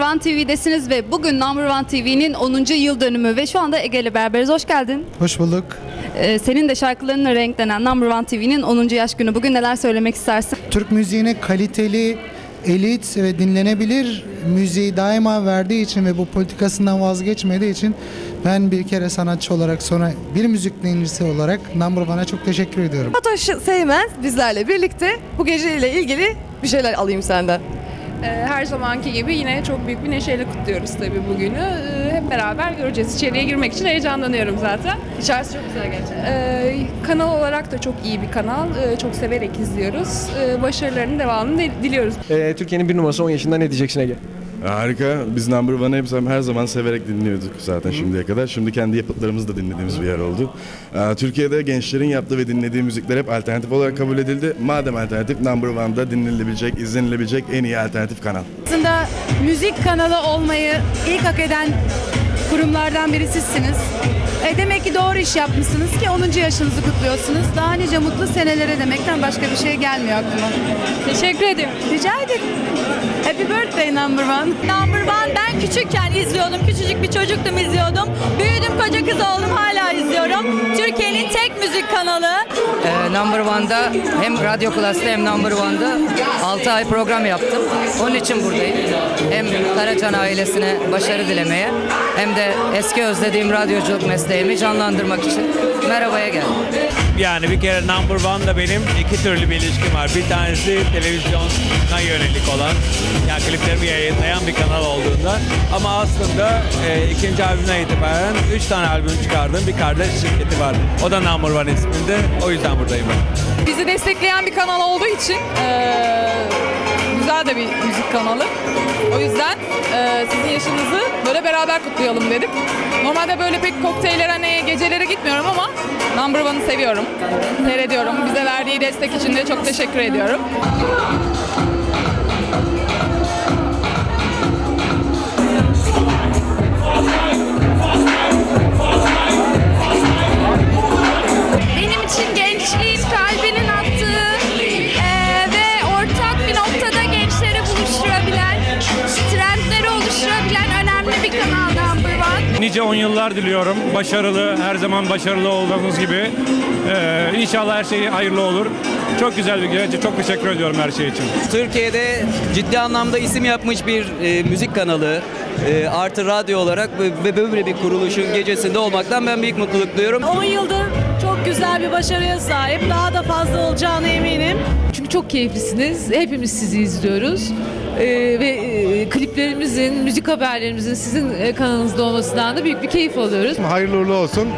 One TV'desiniz ve bugün Number One TV'nin 10. yıl dönümü ve şu anda Ege ile beraberiz. Hoş geldin. Hoş bulduk. Ee, senin de şarkılarınla renklenen Number One TV'nin 10. yaş günü. Bugün neler söylemek istersin? Türk müziğine kaliteli, elit ve dinlenebilir müziği daima verdiği için ve bu politikasından vazgeçmediği için ben bir kere sanatçı olarak sonra bir müzik dinleyicisi olarak Number One'a çok teşekkür ediyorum. Fatoş Sevmez bizlerle birlikte bu geceyle ilgili bir şeyler alayım senden. Ee, Her zamanki gibi yine çok büyük bir neşeyle kutluyoruz tabii bugünü. Ee, Hep beraber göreceğiz. İçeriye girmek için heyecanlanıyorum zaten. İçerisi çok güzel gerçekten. Ee, Kanal olarak da çok iyi bir kanal. Ee, Çok severek izliyoruz. Ee, Başarılarının devamını de- diliyoruz. Ee, Türkiye'nin bir numarası 10 yaşında ne diyeceksin Ege? Harika. Biz Number One'ı hep- her zaman severek dinliyorduk zaten şimdiye kadar. Şimdi kendi yapıtlarımızı da dinlediğimiz bir yer oldu. Ee, Türkiye'de gençlerin yaptığı ve dinlediği müzikler hep alternatif olarak kabul edildi. Madem alternatif Number One'da dinlenilebilecek, izlenilebilecek en iyi alternatif kanal. Aslında müzik kanalı olmayı ilk hak eden kurumlardan biri sizsiniz. E demek ki doğru iş yapmışsınız ki 10. yaşınızı kutluyorsunuz. Daha nice mutlu senelere demekten başka bir şey gelmiyor aklıma. Teşekkür ederim. Rica ederim. Happy birthday number one. Number One ben küçükken izliyordum. Küçücük bir çocuktum izliyordum. Büyüdüm koca kız oldum hala izliyorum. Türkiye'nin tek müzik kanalı. Ee, Number One'da hem Radyo Plus'ta hem Number One'da 6 ay program yaptım. Onun için buradayım. Hem Karacan ailesine başarı dilemeye hem de eski özlediğim radyoculuk mesleğimi canlandırmak için merhabaya geldim. Yani bir kere Number One'da benim iki türlü bir ilişkim var. Bir tanesi televizyona yönelik olan, yani kliplerimi yayınlayan bir kanal olduğunda. Ama aslında e, ikinci albümden itibaren üç tane albüm çıkardığım bir kardeş şirketi var. O da Number One isminde. O yüzden buradayım ben. Bizi destekleyen bir kanal olduğu için eee, güzel de bir müzik kanalı. O yüzden eee, sizin yaşınızı böyle beraber kutlayalım dedik. Normalde böyle pek kokteyllere hani gecelere gitmiyorum ama Number One'ı seviyorum. Seyrediyorum. Bize verdiği destek için de çok teşekkür ediyorum. Nice 10 yıllar diliyorum. Başarılı, her zaman başarılı olduğunuz gibi. Ee, inşallah her şey hayırlı olur. Çok güzel bir gece. Çok teşekkür ediyorum her şey için. Türkiye'de ciddi anlamda isim yapmış bir e, müzik kanalı e, artı radyo olarak ve, ve böyle bir kuruluşun gecesinde olmaktan ben büyük mutluluk duyuyorum. 10 yıldır çok güzel bir başarıya sahip. Daha da fazla olacağına eminim. Çünkü çok keyiflisiniz. Hepimiz sizi izliyoruz. Ve e, kliplerimizin, müzik haberlerimizin sizin e, kanalınızda olmasından da büyük bir keyif alıyoruz. Hayırlı uğurlu olsun.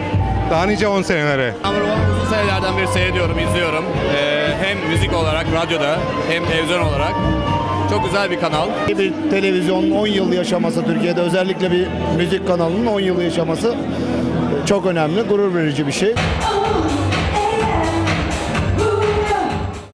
Daha nice 10 senelere. Number uzun senelerden beri seyrediyorum, izliyorum. Ee, hem müzik olarak, radyoda hem televizyon olarak. Çok güzel bir kanal. Bir televizyonun 10 yıl yaşaması Türkiye'de özellikle bir müzik kanalının 10 yıl yaşaması çok önemli, gurur verici bir şey.